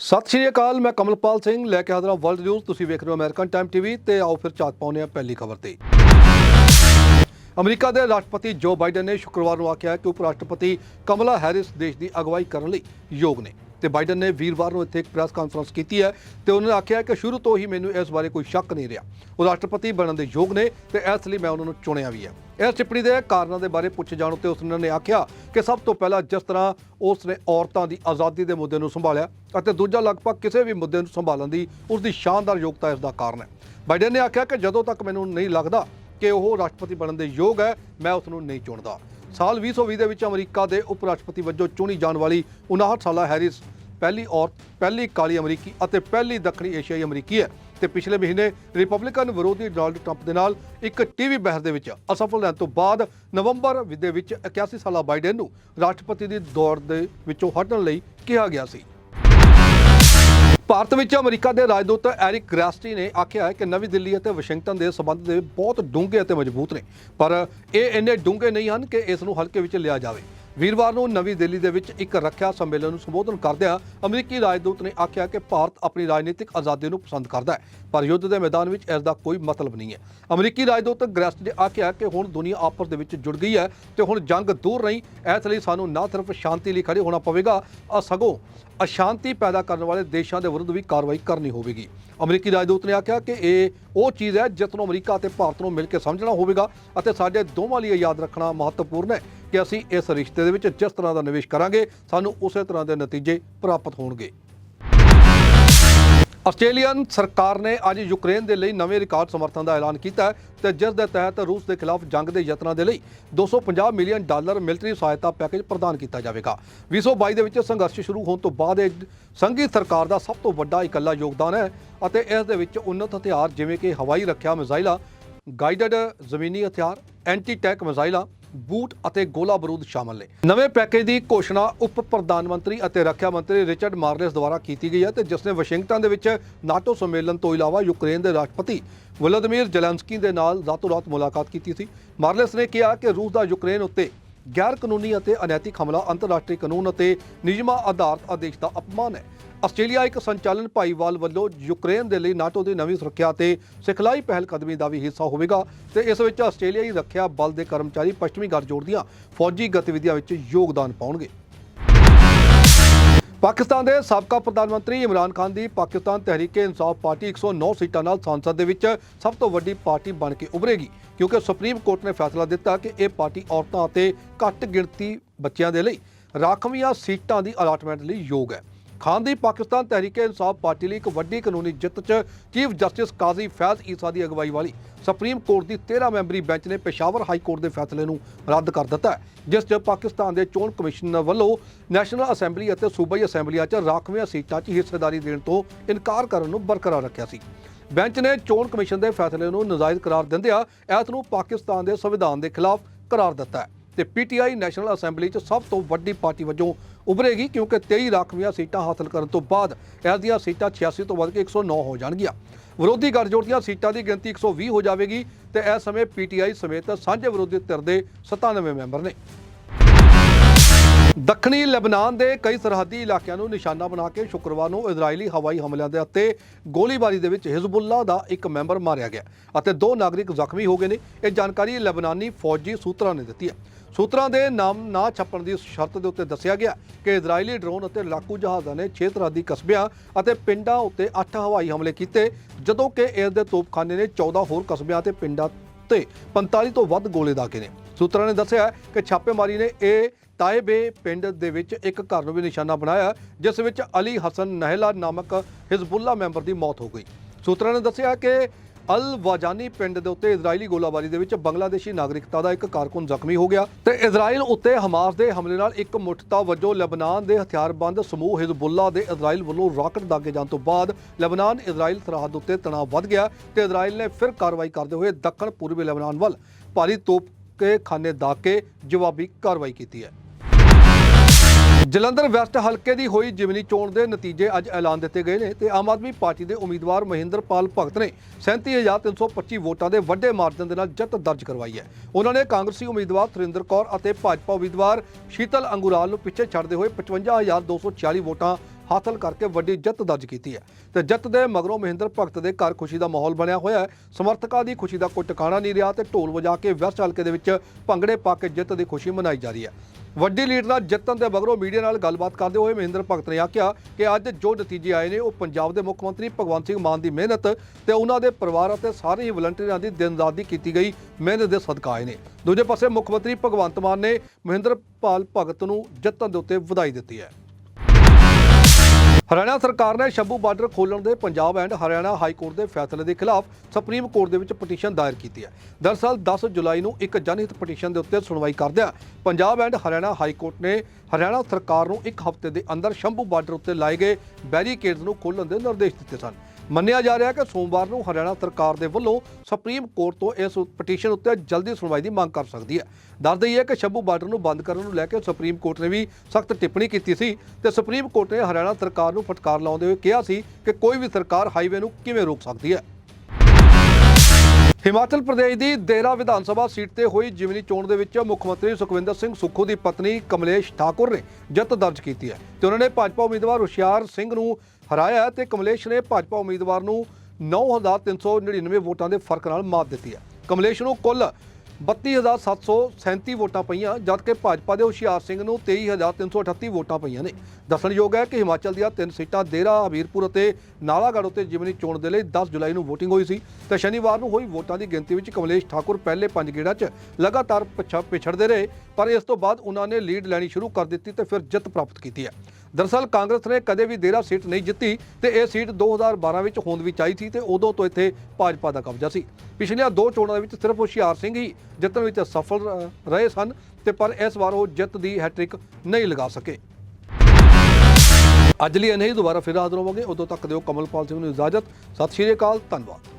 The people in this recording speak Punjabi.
ਸਤਿ ਸ਼੍ਰੀ ਅਕਾਲ, ਮੈਂ ਕਮਲਪਾਲ ਸਿੰਘ, ਲੈ ਕੇ ਹਾਜ਼ਰ ਹਾਂ ਵਰਲਡ ਨਿਊਜ਼ ਤੁਸੀਂ ਵੇਖ ਰਹੇ ਹੋ ਅਮਰੀਕਨ ਟਾਈਮ ਟੀਵੀ ਤੇ ਆਓ ਫਿਰ ਝਾਤ ਪਾਉਂਦੇ ਹਾਂ ਪਹਿਲੀ ਖਬਰ ਤੇ। ਅਮਰੀਕਾ ਦੇ ਰਾਸ਼ਟਰਪਤੀ ਜੋ ਬਾਈਡਨ ਨੇ ਸ਼ੁੱਕਰਵਾਰ ਨੂੰ ਆਖਿਆ ਕਿ ਉਪ ਰਾਸ਼ਟਰਪਤੀ ਕਮਲਾ ਹੈਰਿਸ ਦੇਸ਼ ਦੀ ਅਗਵਾਈ ਕਰਨ ਲਈ ਯੋਗ ਨੇ। ਤੇ ਬਾਈਡਨ ਨੇ ਵੀਰਵਾਰ ਨੂੰ ਇੱਥੇ ਇੱਕ ਪ੍ਰੈਸ ਕਾਨਫਰੰਸ ਕੀਤੀ ਹੈ ਤੇ ਉਹਨਾਂ ਨੇ ਆਖਿਆ ਕਿ ਸ਼ੁਰੂ ਤੋਂ ਹੀ ਮੈਨੂੰ ਇਸ ਬਾਰੇ ਕੋਈ ਸ਼ੱਕ ਨਹੀਂ ਰਿਹਾ। ਉਹ ਰਾਸ਼ਟਰਪਤੀ ਬਣਨ ਦੇ ਯੋਗ ਨੇ ਤੇ ਇਸ ਲਈ ਮੈਂ ਉਹਨਾਂ ਨੂੰ ਚੁਣਿਆ ਵੀ ਹੈ। ਇਸ ਟਿੱਪਣੀ ਦੇ ਕਾਰਨਾਂ ਦੇ ਬਾਰੇ ਪੁੱਛੇ ਜਾਣ ਉੱਤੇ ਉਸ ਨੇ ਆਖਿਆ ਕਿ ਸਭ ਤੋਂ ਪਹਿਲਾਂ ਜਿਸ ਤਰ੍ਹਾਂ ਉਸ ਨੇ ਔਰਤਾਂ ਦੀ ਆਜ਼ਾਦੀ ਦੇ ਮੁੱਦੇ ਨੂੰ ਸੰਭਾਲਿਆ ਅਤੇ ਦੂਜਾ ਲਗਭਗ ਕਿਸੇ ਵੀ ਮੁੱਦੇ ਨੂੰ ਸੰਭਾਲਣ ਦੀ ਉਸ ਦੀ ਸ਼ਾਨਦਾਰ ਯੋਗਤਾ ਇਸ ਦਾ ਕਾਰਨ ਹੈ। ਬਾਈਡਨ ਨੇ ਆਖਿਆ ਕਿ ਜਦੋਂ ਤੱਕ ਮੈਨੂੰ ਨਹੀਂ ਲੱਗਦਾ ਕਿ ਉਹ ਰਾਸ਼ਟਰਪਤੀ ਬਣਨ ਦੇ ਯੋਗ ਹੈ, ਮੈਂ ਉਸ ਨੂੰ ਨਹੀਂ ਚੁਣਦਾ। ਸਾਲ 2020 ਦੇ ਵਿੱਚ ਅਮਰੀਕਾ ਦੇ ਉਪ ਰਾਸ਼ਟਰਪਤੀ ਵਜੋਂ ਚੁਣੀ ਜਾਣ ਵਾਲੀ 59 ਸਾਲਾ ਹੈਰਿਸ ਪਹਿਲੀ ਔਰਤ ਪਹਿਲੀ ਕਾਲੀ ਅਮਰੀਕੀ ਅਤੇ ਪਹਿਲੀ ਦੱਖਣੀ ਏਸ਼ੀਆਈ ਅਮਰੀਕੀ ਹੈ ਤੇ ਪਿਛਲੇ ਮਹੀਨੇ ਰਿਪਬਲਿਕਨ ਵਿਰੋਧੀ ਡੋਨਾਲਡ ਟਰੰਪ ਦੇ ਨਾਲ ਇੱਕ ਟੀਵੀ ਬਹਿਸ ਦੇ ਵਿੱਚ ਅਸਫਲ ਰਹਿਣ ਤੋਂ ਬਾਅਦ ਨਵੰਬਰ ਦੇ ਵਿੱਚ 81 ਸਾਲਾ ਬਾਈਡਨ ਨੂੰ ਰਾਸ਼ਟਰਪਤੀ ਦੀ ਦੌੜ ਦੇ ਵਿੱਚੋਂ ਹਟਣ ਲਈ ਕਿਹਾ ਗਿਆ ਸੀ। ਭਾਰਤ ਵਿੱਚ ਅਮਰੀਕਾ ਦੇ ਰਾਜਦੂਤ ਐਰਿਕ ਗ੍ਰਾਸਟੀ ਨੇ ਆਖਿਆ ਹੈ ਕਿ ਨਵੀਂ ਦਿੱਲੀ ਅਤੇ ਵਾਸ਼ਿੰਗਟਨ ਦੇ ਸਬੰਧ ਦੇ ਬਹੁਤ ਡੂੰਘੇ ਅਤੇ ਮਜ਼ਬੂਤ ਨੇ। ਪਰ ਇਹ ਇੰਨੇ ਡੂੰਘੇ ਨਹੀਂ ਹਨ ਕਿ ਇਸ ਨੂੰ ਹਲਕੇ ਵਿੱਚ ਲਿਆ ਜਾਵੇ। ਵੀਰਵਾਰ ਨੂੰ ਨਵੀਂ ਦਿੱਲੀ ਦੇ ਵਿੱਚ ਇੱਕ ਰੱਖਿਆ ਸੰਮੇਲਨ ਨੂੰ ਸੰਬੋਧਨ ਕਰਦਿਆਂ ਅਮਰੀਕੀ ਰਾਜਦੂਤ ਨੇ ਆਖਿਆ ਕਿ ਭਾਰਤ ਆਪਣੀ ਰਾਜਨੀਤਿਕ ਆਜ਼ਾਦੀ ਨੂੰ ਪਸੰਦ ਕਰਦਾ ਹੈ, ਪਰ ਯੁੱਧ ਦੇ ਮੈਦਾਨ ਵਿੱਚ ਇਸ ਦਾ ਕੋਈ ਮਤਲਬ ਨਹੀਂ ਹੈ। ਅਮਰੀਕੀ ਰਾਜਦੂਤ ਗ੍ਰੈਸਟ ਨੇ ਆਖਿਆ ਕਿ ਹੁਣ ਦੁਨੀਆ ਆਪਸ ਦੇ ਵਿੱਚ ਜੁੜ ਗਈ ਹੈ ਤੇ ਹੁਣ ਜੰਗ ਦੂਰ ਨਹੀਂ, ਇਸ ਲਈ ਸਾਨੂੰ ਨਾ ਸਿਰਫ ਸ਼ਾਂਤੀ ਲਈ ਖੜੇ ਹੋਣਾ ਪਵੇਗਾ, ਅ ਸਗੋਂ ਅਸ਼ਾਂਤੀ ਪੈਦਾ ਕਰਨ ਵਾਲੇ ਦੇਸ਼ਾਂ ਦੇ ਵਿਰੁੱਧ ਵੀ ਕਾਰਵਾਈ ਕਰਨੀ ਹੋਵੇਗੀ। ਅਮਰੀਕੀ ਰਾਜਦੂਤ ਨੇ ਆਖਿਆ ਕਿ ਇਹ ਉਹ ਚੀਜ਼ ਹੈ ਜਿਸ ਨੂੰ ਅਮਰੀਕਾ ਅਤੇ ਭਾਰਤ ਨੂੰ ਮਿਲ ਕੇ ਸਮਝਣਾ ਹੋਵੇਗਾ ਅਤੇ ਸਾਡੇ ਦੋਵਾਂ ਲਈ ਯਾਦ ਰੱਖਣਾ ਮਹੱਤਵਪੂਰਨ ਹੈ। ਕਿ ਅਸੀਂ ਇਸ ਰਿਸ਼ਤੇ ਦੇ ਵਿੱਚ ਜਿਸ ਤਰ੍ਹਾਂ ਦਾ ਨਿਵੇਸ਼ ਕਰਾਂਗੇ, ਸਾਨੂੰ ਉਸੇ ਤਰ੍ਹਾਂ ਦੇ ਨਤੀਜੇ ਪ੍ਰਾਪਤ ਹੋਣਗੇ। ਆਸਟ੍ਰੇਲੀਅਨ ਸਰਕਾਰ ਨੇ ਅੱਜ ਯੂਕਰੇਨ ਦੇ ਲਈ ਨਵੇਂ ਰਿਕਾਰਡ ਸਮਰਥਨ ਦਾ ਐਲਾਨ ਕੀਤਾ ਹੈ ਤੇ ਜਿਸ ਦੇ ਤਹਿਤ ਰੂਸ ਦੇ ਖਿਲਾਫ ਜੰਗ ਦੇ ਯਤਨਾਂ ਦੇ ਲਈ 250 ਮਿਲੀਅਨ ਡਾਲਰ ਮਿਲਟਰੀ ਸਹਾਇਤਾ ਪੈਕੇਜ ਪ੍ਰਦਾਨ ਕੀਤਾ ਜਾਵੇਗਾ। 2022 ਦੇ ਵਿੱਚ ਸੰਘਰਸ਼ ਸ਼ੁਰੂ ਹੋਣ ਤੋਂ ਬਾਅਦ ਇਹ ਸੰਘੀ ਸਰਕਾਰ ਦਾ ਸਭ ਤੋਂ ਵੱਡਾ ਇਕੱਲਾ ਯੋਗਦਾਨ ਹੈ ਅਤੇ ਇਸ ਦੇ ਵਿੱਚ ਉન્નਤ ਹਥਿਆਰ ਜਿਵੇਂ ਕਿ ਹਵਾਈ ਰੱਖਿਆ ਮਿਜ਼ਾਈਲਾਂ ਗਾਈਡਡ ਜ਼ਮੀਨੀ ਹਥਿਆਰ ਐਂਟੀ ਟੈਕ ਮਿਜ਼ਾਈਲਾਂ ਬੂਟ ਅਤੇ ਗੋਲਾ ਬਾਰੂਦ ਸ਼ਾਮਲ ਨੇ। ਨਵੇਂ ਪੈਕੇਜ ਦੀ ਘੋਸ਼ਣਾ ਉਪ ਪ੍ਰਧਾਨ ਮੰਤਰੀ ਅਤੇ ਰੱਖਿਆ ਮੰਤਰੀ ਰਿਚਰਡ ਮਾਰਲੇਸ ਦੁਆਰਾ ਕੀਤੀ ਗਈ ਹੈ ਤੇ ਜਿਸ ਨੇ ਵਾਸ਼ਿੰਗਟਨ ਦੇ ਵਿੱਚ ਨਾਟੋ ਸੰਮੇਲਨ ਤੋਂ ਇਲਾਵਾ ਯੂਕਰੇਨ ਦੇ ਰਾਸ਼ਟਰਪਤੀ ਵਲਦੀਮੀਰ ਜ਼ੈਲੈਂਸਕੀ ਦੇ ਨਾਲ ਰਾਤੋਂ-ਰਾਤ ਮੁਲਾਕਾਤ ਕੀਤੀ ਸੀ। ਮਾਰਲੇਸ ਨੇ ਕਿਹਾ ਕਿ ਰੂਸ ਦਾ ਯੂਕਰੇਨ ਉੱਤੇ ਗੈਰ ਕਾਨੂੰਨੀ ਅਤੇ ਅਨੈਤਿਕ ਹਮਲਾ ਅੰਤਰਰਾਸ਼ਟਰੀ ਕਾਨੂੰਨ ਅਤੇ ਨਿਯਮਾਂ ਆਧਾਰਿਤ ਆਦੇਸ਼ ਦਾ ਅਪਮਾਨ ਹੈ। ਆਸਟ੍ਰੇਲੀਆ ਇੱਕ ਸੰਚਾਲਨ ਭਾਈਵਾਲ ਵੱਲੋਂ ਯੂਕਰੇਨ ਦੇ ਲਈ ਨਾਟੋ ਦੀ ਨਵੀਂ ਸੁਰੱਖਿਆ ਤੇ ਸਿਖਲਾਈ ਪਹਿਲ ਕਦਮੀ ਦਾ ਵੀ ਹਿੱਸਾ ਹੋਵੇਗਾ ਤੇ ਇਸ ਵਿੱਚ ਆਸਟ੍ਰੇਲੀਆਈ ਰੱਖਿਆ ਬਲ ਦੇ ਕਰਮਚਾਰੀ ਪੱਛਮੀ ਗੱਠਜੋੜ ਦੀਆਂ ਫੌਜੀ ਗਤੀਵਿਧੀਆਂ ਵਿੱਚ ਯੋਗਦਾਨ ਪਾਉਣਗੇ। ਪਾਕਿਸਤਾਨ ਦੇ ਸਾਬਕਾ ਪ੍ਰਧਾਨ ਮੰਤਰੀ ਇਮਰਾਨ ਖਾਨ ਦੀ ਪਾਕਿਸਤਾਨ ਤਹਿਰੀਕੇ ਇਨਸਾਫ ਪਾਰਟੀ 109 ਸੀਟਾਂ ਨਾਲ ਸੰਸਦ ਦੇ ਵਿੱਚ ਸਭ ਤੋਂ ਵੱਡੀ ਪਾਰਟੀ ਬਣ ਕੇ ਉਭਰੇਗੀ, ਕਿਉਂਕਿ ਸੁਪਰੀਮ ਕੋਰਟ ਨੇ ਫੈਸਲਾ ਦਿੱਤਾ ਕਿ ਇਹ ਪਾਰਟੀ ਔਰਤਾਂ ਅਤੇ ਘੱਟ ਗਿਣਤੀ ਬੱਚਿਆਂ ਦੇ ਲਈ ਰਾਖਵੀਆਂ ਸੀਟਾਂ ਦੀ ਅਲਾਟਮੈਂਟ ਲਈ ਯੋਗ ਹੈ। ਖਾਨ ਦੀ ਪਾਕਿਸਤਾਨ ਤਹਿਰੀਕੇ ਇਨਸਾਫ ਪਾਰਟੀ ਲਈ ਇੱਕ ਵੱਡੀ ਕਾਨੂੰਨੀ ਜਿੱਤ 'ਚ ਚੀਫ ਜਸਟਿਸ ਕਾਜ਼ੀ ਫੈਜ਼ ਈਸਾ ਦੀ ਅਗਵਾਈ ਵਾਲੀ ਸੁਪਰੀਮ ਕੋਰਟ ਦੀ 13 ਮੈਂਬਰੀ ਬੈਂਚ ਨੇ ਪੇਸ਼ਾਵਰ ਹਾਈ ਕੋਰਟ ਦੇ ਫੈਸਲੇ ਨੂੰ ਰੱਦ ਕਰ ਦਿੱਤਾ ਜਿਸ 'ਚ ਪਾਕਿਸਤਾਨ ਦੇ ਚੋਣ ਕਮਿਸ਼ਨ ਵੱਲੋਂ ਨੈਸ਼ਨਲ ਅਸੈਂਬਲੀ ਅਤੇ ਸੂਬਾਈ ਅਸੈਂਬਲੀਆਂ 'ਚ ਰਾਖਵੀਆਂ ਸੀਟਾਂ 'ਚ ਹਿੱਸੇਦਾਰੀ ਦੇਣ ਤੋਂ ਇਨਕਾਰ ਕਰਨ ਨੂੰ ਬਰਕਰਾਰ ਰੱਖਿਆ ਸੀ। ਬੈਂਚ ਨੇ ਚੋਣ ਕਮਿਸ਼ਨ ਦੇ ਫੈਸਲੇ ਨੂੰ ਨਾਜਾਇਜ਼ ਕਰਾਰ ਦਿੰਦਿਆਂ ਇਸ ਨੂੰ ਪਾਕਿਸਤਾਨ ਦੇ ਸੰਵਿਧਾਨ ਦੇ ਖਿਲਾਫ ਕਰਾਰ ਦਿੱਤਾ ਹੈ। ਤੇ ਪੀਟੀਆਈ ਨੈਸ਼ਨਲ ਅਸੈਂਬਲੀ 'ਚ ਸਭ ਤੋਂ ਵੱਡੀ ਪਾਰਟੀ ਵਜੋਂ ਉਭਰੇਗੀ ਕਿਉਂਕਿ 23 ਰਾਖਵੀਆਂ ਸੀਟਾਂ ਹਾਸਲ ਕਰਨ ਤੋਂ ਬਾਅਦ ਇਸ ਦੀਆਂ ਸੀਟਾਂ 86 ਤੋਂ ਵੱਧ ਕੇ 109 ਹੋ ਜਾਣਗੀਆਂ। ਵਿਰੋਧੀ ਗੱਠਜੋੜ ਦੀਆਂ ਸੀਟਾਂ ਦੀ ਗਿਣਤੀ 120 ਹੋ ਜਾਵੇਗੀ ਤੇ ਇਸ ਸਮੇਂ ਪੀਟੀਆਈ ਸਮੇਤ ਸਾਂਝੇ ਵਿਰੋਧੀ ਧਿਰ ਦੇ 97 ਮੈਂਬਰ ਨੇ। ਦੱਖਣੀ ਲੈਬਨਾਨ ਦੇ ਕਈ ਸਰਹੱਦੀ ਇਲਾਕਿਆਂ ਨੂੰ ਨਿਸ਼ਾਨਾ ਬਣਾ ਕੇ ਸ਼ੁੱਕਰਵਾਰ ਨੂੰ ਇਜ਼ਰਾਈਲੀ ਹਵਾਈ ਹਮਲਿਆਂ ਦੇ ਉੱਤੇ ਗੋਲੀਬਾਰੀ ਦੇ ਵਿੱਚ ਹਿਜ਼ਬੁੱਲਾ ਦਾ ਇੱਕ ਮੈਂਬਰ ਮਾਰਿਆ ਗਿਆ ਅਤੇ ਦੋ ਨਾਗਰਿਕ ਜ਼ਖਮੀ ਹੋ ਗਏ ਨੇ। ਇਹ ਜਾਣਕਾਰੀ ਲੈਬਨਾਨੀ ਫੌਜੀ ਸੂਤਰਾਂ ਨੇ ਦਿੱਤੀ ਹੈ। ਸੂਤਰਾਂ ਦੇ ਨਾਮ ਨਾ ਛੱਪਣ ਦੀ ਸ਼ਰਤ ਦੇ ਉੱਤੇ ਦੱਸਿਆ ਗਿਆ ਕਿ ਇਜ਼ਰਾਈਲੀ ਡਰੋਨ ਅਤੇ ਲਾਕੂ ਜਹਾਜ਼ਾਂ ਨੇ ਛੇ ਸਰਹੱਦੀ ਕਸਬਿਆਂ ਅਤੇ ਪਿੰਡਾਂ ਉੱਤੇ 8 ਹਵਾਈ ਹਮਲੇ ਕੀਤੇ, ਜਦੋਂ ਕਿ ਇਸ ਦੇ ਤੋਪਖਾਨੇ ਨੇ 14 ਹੋਰ ਕਸਬਿਆਂ ਅਤੇ ਪਿੰਡਾਂ ਤੇ 45 ਤੋਂ ਵੱਧ ਗੋਲੇ ਦਾਗੇ ਨੇ। ਸੂਤਰਾਂ ਨੇ ਦੱਸਿਆ ਕਿ ਛਾਪੇਮਾਰੀ ਨੇ ਇਹ ਤਾਇਬੇ ਪਿੰਡ ਦੇ ਵਿੱਚ ਇੱਕ ਘਰ ਨੂੰ ਵੀ ਨਿਸ਼ਾਨਾ ਬਣਾਇਆ, ਜਿਸ ਵਿੱਚ ਅਲੀ ਹਸਨ ਨਹਿਲਾ ਨਾਮਕ ਹਿਜ਼ਬੁੱਲਾ ਮੈਂਬਰ ਦੀ ਮੌਤ ਹੋ ਗਈ। ਸੂਤਰਾਂ ਨੇ ਦੱਸਿਆ ਕਿ ਅਲ ਵਾਜਾਨੀ ਪਿੰਡ ਦੇ ਉੱਤੇ ਇਜ਼ਰਾਈਲੀ ਗੋਲਾਬਾਰੀ ਦੇ ਵਿੱਚ ਬੰਗਲਾਦੇਸ਼ੀ ਨਾਗਰਿਕਤਾ ਦਾ ਇੱਕ ਕਾਰਕੁਨ ਜ਼ਖਮੀ ਹੋ ਗਿਆ। ਤੇ ਇਜ਼ਰਾਈਲ ਉੱਤੇ ਹਮਾਸ ਦੇ ਹਮਲੇ ਨਾਲ ਇੱਕ ਮੁੱਠਤਾ ਵਜੋਂ ਲੈਬਨਾਨ ਦੇ ਹਥਿਆਰਬੰਦ ਸਮੂਹ ਹਿਜ਼ਬੁੱਲਾ ਦੇ ਇਜ਼ਰਾਈਲ ਵੱਲੋਂ ਰਾਕਟ ਦਾਗੇ ਜਾਣ ਤੋਂ ਬਾਅਦ ਲੈਬਨਾਨ ਇਜ਼ਰਾਈਲ ਸਰਹੱਦ ਉੱਤੇ ਤਣਾਅ ਵੱਧ ਗਿਆ ਤੇ ਇਜ਼ਰਾਈਲ ਨੇ ਫਿਰ ਕਾਰਵਾਈ ਕਰਦੇ ਹੋਏ ਦੱਖਣ ਪੂਰਬੀ ਲੈਬਨਾਨ ਵੱਲ ਭਾਰੀ ਤੋਪ ਕੇ ਖਾਨੇ ਦਾਗ ਕੇ ਜਵਾਬੀ ਕਾਰਵਾਈ ਕੀਤੀ ਹੈ। ਜਲੰਧਰ ਵੈਸਟ ਹਲਕੇ ਦੀ ਹੋਈ ਜਿਮਨੀ ਚੋਣ ਦੇ ਨਤੀਜੇ ਅੱਜ ਐਲਾਨ ਦਿੱਤੇ ਗਏ ਨੇ ਤੇ ਆਮ ਆਦਮੀ ਪਾਰਟੀ ਦੇ ਉਮੀਦਵਾਰ ਮਹਿੰਦਰਪਾਲ ਭਗਤ ਨੇ 37325 ਵੋਟਾਂ ਦੇ ਵੱਡੇ ਮਾਰਜਨ ਦੇ ਨਾਲ ਜਿੱਤ ਦਰਜ ਕਰਵਾਈ ਹੈ। ਉਹਨਾਂ ਨੇ ਕਾਂਗਰਸੀ ਉਮੀਦਵਾਰ ਥਰਿੰਦਰ ਕੌਰ ਅਤੇ ਭਾਜਪਾ ਉਮੀਦਵਾਰ ਸ਼ੀਤਲ ਅੰਗੁਰਾਲ ਨੂੰ ਪਿੱਛੇ ਛੱਡਦੇ ਹੋਏ 55246 ਵੋਟਾਂ ਹਾਸਲ ਕਰਕੇ ਵੱਡੀ ਜਿੱਤ ਦਰਜ ਕੀਤੀ ਹੈ। ਤੇ ਜਿੱਤ ਦੇ ਮਗਰੋਂ ਮਹਿੰਦਰ ਭਗਤ ਦੇ ਘਰ ਖੁਸ਼ੀ ਦਾ ਮਾਹੌਲ ਬਣਿਆ ਹੋਇਆ ਹੈ। ਸਮਰਥਕਾਂ ਦੀ ਖੁਸ਼ੀ ਦਾ ਕੋਈ ਟਿਕਾਣਾ ਨਹੀਂ ਰਿਹਾ ਤੇ ਢੋਲ ਵਜਾ ਕੇ ਵੈਸਟ ਹਲਕੇ ਦੇ ਵਿੱਚ ਭੰਗੜੇ ਪਾ ਕੇ ਜਿੱਤ ਦੀ ਖੁਸ਼ੀ ਮਨਾਈ ਜਾ ਰਹੀ ਹੈ। ਵੱਡੀ ਲੀਡ ਨਾਲ ਜਿੱਤਣ ਦੇ ਮਗਰੋਂ ਮੀਡੀਆ ਨਾਲ ਗੱਲਬਾਤ ਕਰਦੇ ਹੋਏ ਮਹਿੰਦਰ ਭਗਤ ਨੇ ਆਖਿਆ ਕਿ ਅੱਜ ਜੋ ਨਤੀਜੇ ਆਏ ਨੇ, ਉਹ ਪੰਜਾਬ ਦੇ ਮੁੱਖ ਮੰਤਰੀ ਭਗਵੰਤ ਸਿੰਘ ਮਾਨ ਦੀ ਮਿਹਨਤ ਤੇ ਉਹਨਾਂ ਦੇ ਪਰਿਵਾਰ ਅਤੇ ਸਾਰੇ ਹੀ ਵਲੰਟੀਅਰਾਂ ਦੀ ਦਿਨ-ਰਾਤ ਦੀ ਕੀਤੀ ਗਈ ਮਿਹਨਤ ਦੇ ਸਦਕਾ ਆਏ ਨੇ। ਦੂਜੇ ਪਾਸੇ ਮੁੱਖ ਮੰਤਰੀ ਭਗਵੰਤ ਮਾਨ ਨੇ ਮਹਿੰਦਰ ਪਾਲ ਭਗਤ ਨੂੰ ਜਿੱਤਣ ਦੇ ਉੱਤੇ ਵਧਾਈ ਦਿੱਤੀ ਹੈ। ਹਰਿਆਣਾ ਸਰਕਾਰ ਨੇ ਸ਼ੰਭੂ ਬਾਰਡਰ ਖੋਲਣ ਦੇ Punjab and Haryana high court ਦੇ ਫੈਸਲੇ ਦੇ ਖਿਲਾਫ ਸੁਪਰੀਮ ਕੋਰਟ ਦੇ ਵਿੱਚ ਪਟੀਸ਼ਨ ਦਾਇਰ ਕੀਤੀ ਹੈ। ਦਰਅਸਲ 10 ਜੁਲਾਈ ਨੂੰ ਇੱਕ ਜਨਹਿਤ ਪਟੀਸ਼ਨ ਦੇ ਉੱਤੇ ਸੁਣਵਾਈ ਕਰਦਿਆਂ Punjab and Haryana high court ਨੇ ਹਰਿਆਣਾ ਸਰਕਾਰ ਨੂੰ ਇੱਕ ਹਫ਼ਤੇ ਦੇ ਅੰਦਰ ਸ਼ੰਭੂ ਬਾਰਡਰ ਉੱਤੇ ਲਾਏ ਗਏ ਬੈਰੀਕੇਡਸ ਨੂੰ ਖੋਲਣ ਦੇ ਨਿਰਦੇਸ਼ ਦਿੱਤੇ ਸਨ। ਮੰਨਿਆ ਜਾ ਰਿਹਾ ਕਿ ਸੋਮਵਾਰ ਨੂੰ ਹਰਿਆਣਾ ਸਰਕਾਰ ਦੇ ਵੱਲੋਂ ਸੁਪਰੀਮ ਕੋਰਟ ਤੋਂ ਇਸ ਪਟੀਸ਼ਨ ਉੱਤੇ ਜਲਦੀ ਸੁਣਵਾਈ ਦੀ ਮੰਗ ਕਰ ਸਕਦੀ ਹੈ। ਦੱਸ ਦਈਏ ਕਿ ਸ਼ੰਭੂ ਬਾਰਡਰ ਨੂੰ ਬੰਦ ਕਰਨ ਨੂੰ ਲੈ ਕੇ ਸੁਪਰੀਮ ਕੋਰਟ ਨੇ ਵੀ ਸਖਤ ਟਿੱਪਣੀ ਕੀਤੀ ਸੀ ਤੇ ਸੁਪਰੀਮ ਕੋਰਟ ਨੇ ਹਰਿਆਣਾ ਸਰਕਾਰ ਨੂੰ ਫਟਕਾਰ ਲਾਉਂਦੇ ਹੋਏ ਕਿਹਾ ਸੀ ਕਿ ਕੋਈ ਵੀ ਸਰਕਾਰ ਹਾਈਵੇ ਨੂੰ ਕਿਵੇਂ ਰੋਕ ਸਕਦੀ ਹੈ। ਹਿਮਾਚਲ ਪ੍ਰਦੇਸ਼ ਦੀ ਦੇਰਾ ਵਿਧਾਨ ਸਭਾ ਸੀਟ ਤੇ ਹੋਈ ਜਿਮਨੀ ਚੋਣ ਦੇ ਵਿੱਚ ਮੁੱਖ ਮੰਤਰੀ ਸੁਖਵਿੰਦਰ ਸਿੰਘ ਸੁੱਖੂ ਦੀ ਪਤਨੀ ਕਮਲੇਸ਼ ਠਾਕੁਰ ਨੇ ਜਿੱਤ ਦਰਜ ਕੀਤੀ ਹੈ ਤੇ ਉਹਨਾਂ ਨੇ ਭਾਜਪਾ ਉਮੀਦਵਾਰ ਹੁਸ਼ਿਆਰ ਸਿੰਘ ਨੂੰ ਹਰਾਇਆ ਤੇ ਕਮਲੇਸ਼ ਨੇ ਭਾਜਪਾ ਉਮੀਦਵਾਰ ਨੂੰ 9399 ਵੋਟਾਂ ਦੇ ਫ਼ਰਕ ਨਾਲ ਮਾਤ ਦਿੱਤੀ ਹੈ। ਕਮਲੇਸ਼ ਨੂੰ ਕੁੱਲ 32737 ਵੋਟਾਂ ਪਈਆਂ, ਜਦਕਿ ਭਾਜਪਾ ਦੇ ਹੁਸ਼ਿਆਰ ਸਿੰਘ ਨੂੰ 23338 ਵੋਟਾਂ ਪਈਆਂ ਨੇ। ਦੱਸਣਯੋਗ ਹੈ ਕਿ ਹਿਮਾਚਲ ਦੀਆਂ ਤਿੰਨ ਸੀਟਾਂ ਦੇਰਾ ਹਬੀਰਪੁਰ ਅਤੇ ਨਾਲਾਗੜ੍ਹ ਉੱਤੇ ਜਿਮਨੀ ਚੋਣ ਦੇ ਲਈ 10 ਜੁਲਾਈ ਨੂੰ VOTING ਹੋਈ ਸੀ। ਤੇ ਸ਼ਨੀਵਾਰ ਨੂੰ ਹੋਈ ਵੋਟਾਂ ਦੀ ਗਿਣਤੀ ਵਿੱਚ ਕਮਲੇਸ਼ ਠਾਕੁਰ ਪਹਿਲੇ ਪੰਜ ਗੇੜਾਂ 'ਚ ਲਗਾਤਾਰ ਪਿਛਾ ਪਿਛੜਦੇ ਰਹੇ, ਪਰ ਇਸ ਤੋਂ ਬਾਅਦ ਉਹਨਾਂ ਨੇ ਲੀਡ ਲੈਣੀ ਸ਼ੁਰੂ ਕਰ ਦਿੱਤੀ ਤੇ ਫਿਰ ਜਿੱਤ ਪ੍ਰਾਪਤ ਕੀਤੀ ਹੈ। ਦਰਅਸਲ ਕਾਂਗਰਸ ਨੇ ਕਦੇ ਵੀ ਦੇਰਾ ਸੀਟ ਨਹੀਂ ਜਿੱਤੀ ਤੇ ਇਹ ਸੀਟ 2012 ਵਿੱਚ ਹੋਂਦ ਵਿੱਚ ਆਈ ਸੀ ਤੇ ਉਦੋਂ ਤੋਂ ਇੱਥੇ ਭਾਜਪਾ ਦਾ ਕਬਜ਼ਾ ਸੀ। ਪਿਛਲੀਆਂ ਦੋ ਚੋਣਾਂ ਦੇ ਵਿੱਚ ਸਿਰਫ ਹੁਸ਼ਿਆਰ ਸਿੰਘ ਹੀ ਜਿੱਤਣ ਵਿੱਚ ਸਫਲ ਰਹੇ ਸਨ ਤੇ ਪਰ ਇਸ ਵਾਰ ਉਹ ਜਿੱਤ ਦੀ ਹੈਟ੍ਰਿਕ ਨਹੀਂ ਲਗਾ ਸਕੇ। ਅੱਜ ਲਈ ਨਹੀਂ ਦੁਬਾਰਾ ਫਿਰ ਹਾਜ਼ਰ ਹੋਵਾਂਗੇ। ਉਦੋਂ ਤੱਕ ਦਿਓ ਕਮਲਪਾਲ ਸਿੰਘ ਨੂੰ ਇਜਾਜ਼ਤ। ਸਤਿ ਸ਼੍ਰੀ ਅਕਾਲ, ਧੰਨਵਾਦ।